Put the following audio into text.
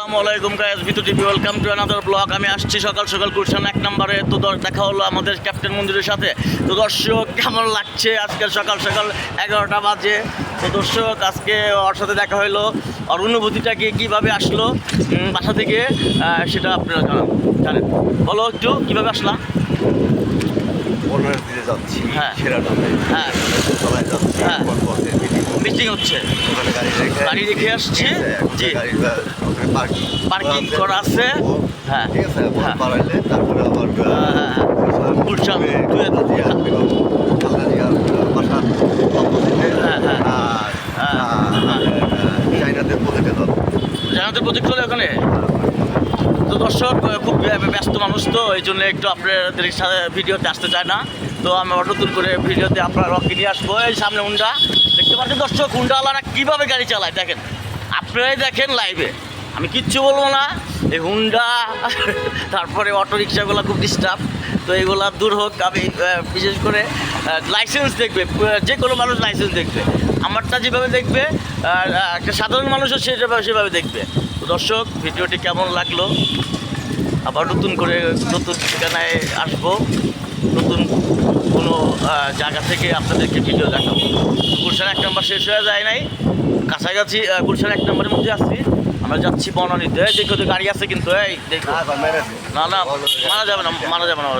আসসালামু আলাইকুম guys ভিতু TV welcome to another blog আমি আসছি সকাল সকাল গুলশান এক নম্বরে। তো দেখা হলো আমাদের ক্যাপ্টেন মন্দিরের সাথে। তো দর্শক কেমন লাগছে আজকের সকাল সকাল এগারোটা বাজে? তো দর্শক আজকে ওর সাথে দেখা হলো। ওর অনুভূতিটা কি কীভাবে আসলো? বাসা থেকে সেটা আপনারা জানান। জানেন। বলো একটু কীভাবে আসলাম যাচ্ছি হ্যাঁ। হ্যাঁ সবাই যাচ্ছি হ্যাঁ। পর পথে meeting হচ্ছে ওখানে গাড়ি রেখে গাড়ি রেখে আসছি জি গাড়িটা ওখানে পার্কিং Parking করা আছে। হ্যাঁ। ঠিক আছে হ্যাঁ। বাড়াইলে তারপরে আবার হ্যাঁ, হ্যাঁ, হ্যাঁ। গুলশান, দুয়ে- বাসার অপোজিটে হ্যাঁ, হ্যাঁ। হ্যাঁ, হ্যাঁ। চাইনাদের প্রজেক্টে যাব প্রজেক্ট হলে ওখানে তো দর্শক খুব ব্যস্ত মানুষ তো, এই জন্য একটু আপনাদের সাথে ভিডিওতে আসতে চায় না। তো আমি নতুন করে ভিডিওতে আপনার রকি নিয়ে আসব। এই সামনে হুন্ডা। দেখতে পাচ্ছেন দর্শক হুন্ডাওয়ালারা কীভাবে গাড়ি চালায়, দেখেন। আপনারাই দেখেন লাইভে আমি কিচ্ছু বলব না। এই হুন্ডা, তারপরে অটো রিক্সাগুলো খুব ডিস্টার্ব তো এগুলা দূর হোক, আমি বিশেষ করে লাইসেন্স দেখবে যে কোনো মানুষ লাইসেন্স দেখবে। আমারটা যেভাবে দেখবে আর একটা সাধারণ মানুষও সেভাবে সেভাবে দেখবে। দর্শক ভিডিওটি কেমন লাগল? আবার নতুন করে নতুন ঠিকানায় আসব। নতুন কোনো জায়গা থেকে আপনাদেরকে ভিডিও দেখাবো। গুলশান এক নম্বর শেষ হয়ে যায় নাই। কাছাকাছি গুলশান এক নম্বরের মধ্যে আসছি আমরা যাচ্ছি বনানীতে। দেখো তো গাড়ি আছে কিন্তু এই দেখো। না না না মারা যাবে না মারা যাবে না।